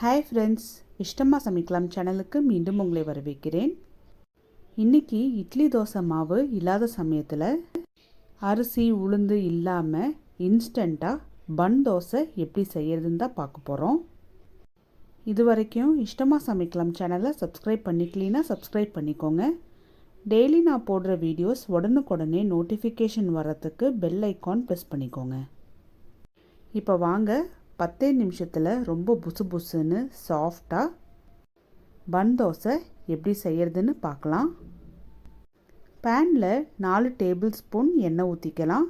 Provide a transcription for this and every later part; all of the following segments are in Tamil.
ஹாய் ஃப்ரெண்ட்ஸ் இஷ்டமாக சமைக்கலாம் சேனலுக்கு மீண்டும் உங்களை வரவேற்கிறேன். இன்றைக்கி இட்லி தோசை மாவு இல்லாத சமயத்தில் அரிசி உளுந்து இல்லாமல் இன்ஸ்டண்ட்டாக பன் தோசை எப்படி செய்யறதுன்னு தான் பார்க்க போகிறோம் இது வரைக்கும் இஷ்டமாக சமைக்கலாம் சேனலை சப்ஸ்கிரைப் பண்ணிக்கலீன்னா சப்ஸ்கிரைப் பண்ணிக்கோங்க. டெய்லி நான் போடுற வீடியோஸ் உடனுக்குடனே நோட்டிஃபிகேஷன் வரத்துக்கு பெல் ஐக்கான் ப்ரெஸ் பண்ணிக்கோங்க. இப்போ வாங்க பத்தே நிமிஷத்தில் ரொம்ப புசு புசுன்னு சாஃப்டாக பன் தோசை எப்படி செய்யறதுன்னு பார்க்கலாம். பேனில் நாலு டேபிள் ஸ்பூன் எண்ணெய் ஊற்றிக்கலாம்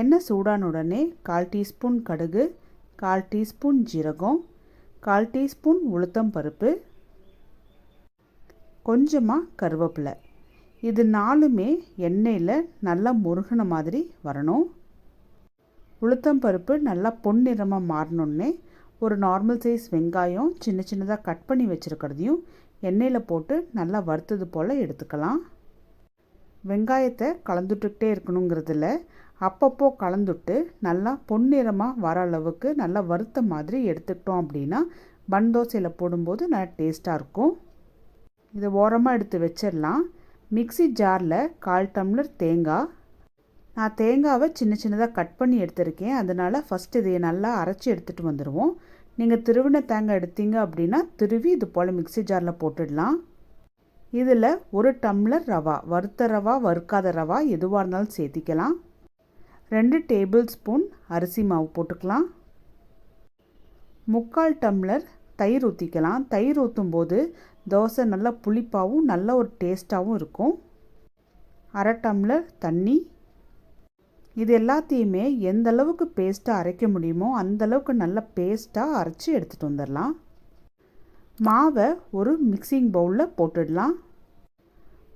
எண்ணெய் சூடான உடனே கால் டீஸ்பூன் கடுகு கால் டீஸ்பூன் ஜீரகம் கால் டீஸ்பூன் உளுத்தம் பருப்பு கொஞ்சமாக கருவேப்பிலை. இது நாலுமே எண்ணெயில் நல்லா முருகின மாதிரி வரணும். உளுத்தம் பருப்பு நல்லா பொன்னிறமாக மாறினோடனே ஒரு நார்மல் சைஸ் வெங்காயம் சின்ன சின்னதாக கட் பண்ணி வச்சுருக்கிறதையும் எண்ணெயில் போட்டு நல்லா வறுத்தது போல் எடுத்துக்கலாம். வெங்காயத்தை கலந்துட்டுக்கிட்டே இருக்கணுங்கிறதுல அப்பப்போ கலந்துட்டு நல்லா பொன்னிறமாக வர அளவுக்கு நல்லா வறுத்த மாதிரி எடுத்துக்கிட்டோம் அப்படின்னா பன் தோசையில் போடும்போது நல்லா டேஸ்ட்டாக இருக்கும். இதை ஓரமாக எடுத்து வச்சிடலாம். மிக்சி ஜாரில் கால் டம்ளர் தேங்காய் நான் தேங்காவை சின்ன சின்னதாக கட் பண்ணி எடுத்திருக்கேன். அதனால் ஃபஸ்ட் இதை நல்லா அரைச்சி எடுத்துகிட்டு வந்துடுவோம் நீங்கள் திருவின தேங்காய் எடுத்தீங்க அப்படின்னா திருவி இது போல் மிக்சி ஜாரில் போட்டுடலாம். இதில் ஒரு டம்ளர் ரவா வறுத்த ரவா வறுக்காத ரவா எதுவாக இருந்தாலும் சேர்த்திக்கலாம். ரெண்டு டேபிள் ஸ்பூன் அரிசி மாவு போட்டுக்கலாம். முக்கால் டம்ளர் தயிர் ஊற்றிக்கலாம் தயிர் ஊற்றும் போது தோசை நல்லா புளிப்பாகவும் நல்ல ஒரு டேஸ்ட்டாகவும் இருக்கும். அரை டம்ளர் தண்ணி இது எல்லாத்தையுமே எந்த அளவுக்கு பேஸ்ட்டாக அரைக்க முடியுமோ அந்த அளவுக்கு நல்ல பேஸ்ட்டாக அரைச்சி எடுத்துகிட்டு வந்துடலாம். மாவை ஒரு மிக்சிங் பவுலில் போட்டுடலாம்.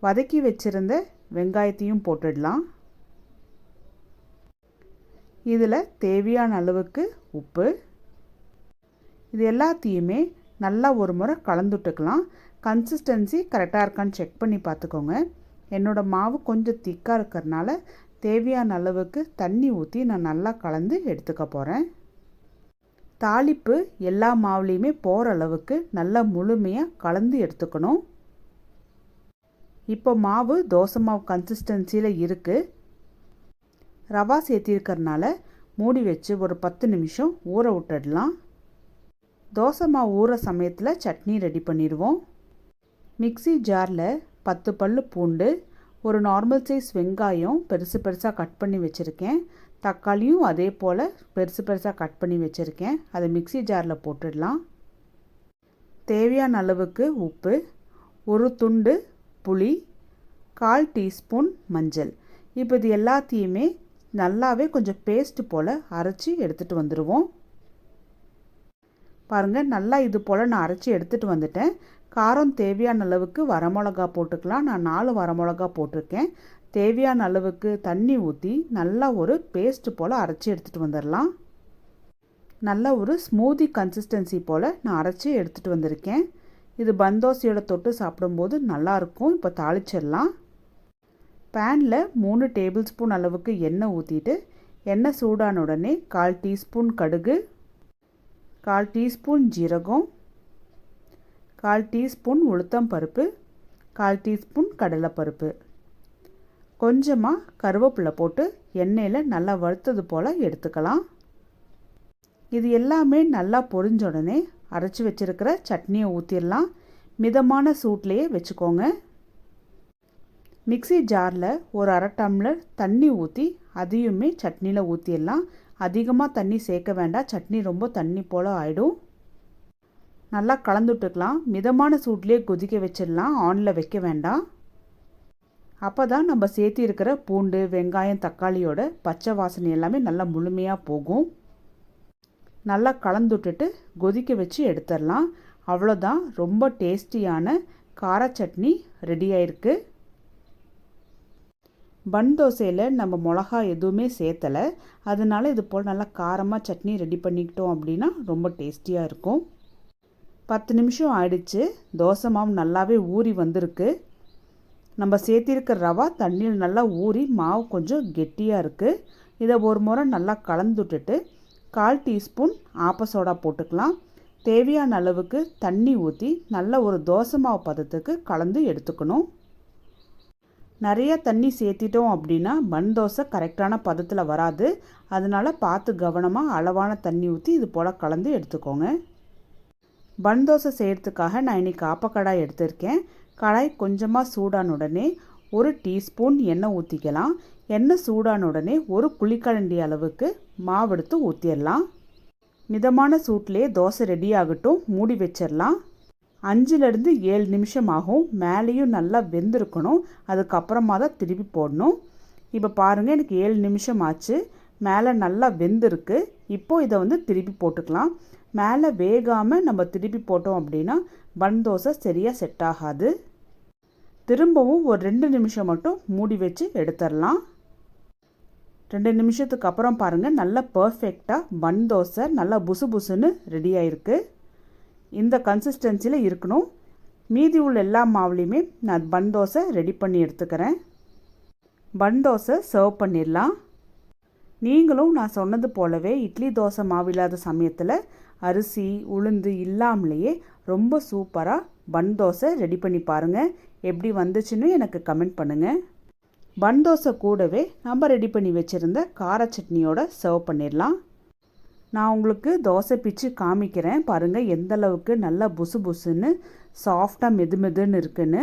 வதக்கி வச்சுருந்த வெங்காயத்தையும் போட்டுடலாம். இதில் தேவையான அளவுக்கு உப்பு. இது எல்லாத்தையுமே நல்லா ஒரு முறை கலந்துட்டுக்கலாம். கன்சிஸ்டன்சி கரெக்டாக இருக்கான்னு செக் பண்ணி பார்த்துக்கோங்க. என்னோடய மாவு கொஞ்சம் திக்காக இருக்கிறனால தேவையான அளவுக்கு தண்ணி ஊற்றி நான் நல்லா கலந்து எடுத்துக்க போகிறேன் தாளிப்பு எல்லா மாவுலேயுமே போகிற அளவுக்கு நல்லா முழுமையாக கலந்து எடுத்துக்கணும். இப்போ மாவு தோசை மாவு கன்சிஸ்டன்சியில் இருக்குது ரவா சேர்த்திருக்கிறதுனால மூடி வச்சு ஒரு பத்து நிமிஷம் ஊற விட்டுடலாம். தோசை மாவு ஊற சமயத்தில் சட்னி ரெடி பண்ணிடுவோம். மிக்சி ஜாரில் பத்து பல் பூண்டு ஒரு நார்மல் சைஸ் வெங்காயம் பெருசு பெருசாக கட் பண்ணி வச்சுருக்கேன். தக்காளியும் அதே போல் பெருசு பெருசாக கட் பண்ணி வச்சுருக்கேன். அதை மிக்சி ஜாரில் போட்டுடலாம். தேவையான அளவுக்கு உப்பு ஒரு துண்டு புளி கால் டீஸ்பூன் மஞ்சள். இப்போ இது எல்லாத்தையுமே நல்லாவே கொஞ்சம் பேஸ்ட் போல் அரைச்சி எடுத்துகிட்டு வந்துடுவோம் பாருங்கள் நல்லா இது போல் நான் அரைச்சி எடுத்துகிட்டு வந்துட்டேன். காரம் தேவையான அளவுக்கு வரமிளகா போட்டுக்கலாம். நான் நாலு வரமிளகா போட்டிருக்கேன். தேவையான அளவுக்கு தண்ணி ஊற்றி நல்லா ஒரு பேஸ்ட் போல் அரைச்சி எடுத்துகிட்டு வந்துடலாம் நல்ல ஒரு ஸ்மூதி கன்சிஸ்டன்சி போல் நான் அரைச்சி எடுத்துகிட்டு வந்திருக்கேன். இது பந்தோசையோட தொட்டு சாப்பிடும்போது நல்லாயிருக்கும். இப்போ தாளிச்சிடலாம் பேனில் மூணு டேபிள் ஸ்பூன் அளவுக்கு எண்ணெய் ஊற்றிட்டு எண்ணெய் சூடான உடனே கால் டீஸ்பூன் கடுகு கால் டீஸ்பூன் ஜீரகம் கால் டீஸ்பூன் உளுத்தம் பருப்பு கால் டீஸ்பூன் கடலைப்பருப்பு. கொஞ்சமாக கருவேப்பிலை போட்டு எண்ணெயில் நல்லா வறுத்தது போல் எடுத்துக்கலாம். இது எல்லாமே நல்லா பொரிஞ்ச உடனே அரைச்சி வச்சுருக்கிற சட்னியை ஊற்றிடலாம் மிதமான சூட்லேயே வச்சுக்கோங்க. மிக்சி ஜாரில் ஒரு அரை டம்ளர் தண்ணி ஊற்றி அதையுமே சட்னியில் ஊற்றிடலாம் அதிகமாக தண்ணி சேர்க்க வேண்டாம். சட்னி ரொம்ப தண்ணி போல் ஆகிடும் நல்லா கலந்துட்டுக்கலாம். மிதமான சூட்லேயே கொதிக்க வச்சிடலாம். ஆனில் வைக்க வேண்டாம். அப்போ தான் நம்ம சேர்த்தி இருக்கிற பூண்டு வெங்காயம் தக்காளியோட பச்சை வாசனை எல்லாமே நல்லா முழுமையாக போகும். நல்லா கலந்துட்டுட்டு கொதிக்க வச்சு எடுத்துடலாம். அவ்வளோதான் ரொம்ப டேஸ்டியான கார சட்னி ரெடி ஆயிருக்கு. பன் தோசையில் நம்ம மிளகா எதுவுமே சேர்த்தலை. அதனால இது போல் நல்லா காரமாக சட்னி ரெடி பண்ணிக்கிட்டோம் அப்படின்னா ரொம்ப டேஸ்டியாக இருக்கும். பத்து நிமிஷம் ஆயிடுச்சு. தோசை மாவு நல்லாவே ஊறி வந்திருக்கு. நம்ம சேர்த்திருக்கிற ரவா தண்ணியில் நல்லா ஊறி மாவு கொஞ்சம் கெட்டியாக இருக்குது இதை ஒரு முறை நல்லா கலந்து விட்டுட்டு கால் டீஸ்பூன் ஆப்ப சோடா போட்டுக்கலாம். தேவையான அளவுக்கு தண்ணி ஊற்றி நல்ல ஒரு தோசை மாவு பதத்துக்கு கலந்து எடுத்துக்கணும். நிறைய தண்ணி சேர்த்திட்டோம் அப்படின்னா பன் தோசை கரெக்டான பதத்தில் வராது. அதனால் பார்த்து கவனமாக அளவான தண்ணி ஊற்றி இது போல் கலந்து எடுத்துக்கோங்க. பன் தோசை செய்கிறதுக்காக நான் இன்றைக்கி ஆப்பக்கடாய் எடுத்திருக்கேன். கடாய் கொஞ்சமாக சூடான உடனே ஒரு டீஸ்பூன் எண்ணெய் ஊற்றிக்கலாம் எண்ணெய் சூடான உடனே ஒரு குழிக்கரண்டி அளவுக்கு மாவு எடுத்து ஊற்றிடலாம் மிதமான சூட்லேயே தோசை ரெடி ஆகட்டும் மூடி வச்சிடலாம். அஞ்சுலேருந்து ஏழு நிமிஷம் ஆகும். மேலேயும் நல்லா வெந்திருக்கணும். அதுக்கப்புறமா தான் திருப்பி போடணும். இப்போ பாருங்கள் எனக்கு ஏழு நிமிஷம் ஆச்சு. மேலே நல்லா வெந்திருக்கு. இப்போது இதை வந்து திருப்பி போட்டுக்கலாம். மேலே வேகாமல் நம்ம திருப்பி போட்டோம் அப்படின்னா பன் தோசை சரியாக செட் ஆகாது. திரும்பவும் ஒரு ரெண்டு நிமிஷம் மட்டும் மூடி வச்சு எடுத்துடலாம். ரெண்டு நிமிஷத்துக்கு அப்புறம் பாருங்கள் நல்லா பர்ஃபெக்டாக பன் தோசை நல்லா புசு புசுன்னு ரெடி ஆயிருக்கு. இந்த கன்சிஸ்டன்சியில் இருக்கணும். மீதி உள்ள எல்லா மாவுலேயுமே நான் பன் தோசை ரெடி பண்ணி எடுத்துக்கிறேன். பன் தோசை சர்வ் பண்ணிடலாம். நீங்களும் நான் சொன்னது போலவே இட்லி தோசை மாவு இல்லாத சமயத்தில் அரிசி உளுந்து இல்லாமலேயே ரொம்ப சூப்பராக பன் தோசை ரெடி பண்ணி பாருங்கள் எப்படி வந்துச்சுன்னு எனக்கு கமெண்ட் பண்ணுங்கள் பன் தோசை கூடவே நம்ம ரெடி பண்ணி வச்சுருந்த கார சட்னியோட சர்வ் பண்ணிடலாம். நான் உங்களுக்கு தோசை பிச்சு காமிக்கிறேன். பாருங்கள் எந்தளவுக்கு நல்லா புசு புசுன்னு சாஃப்டாக மெது மெதுன்னு இருக்குன்னு.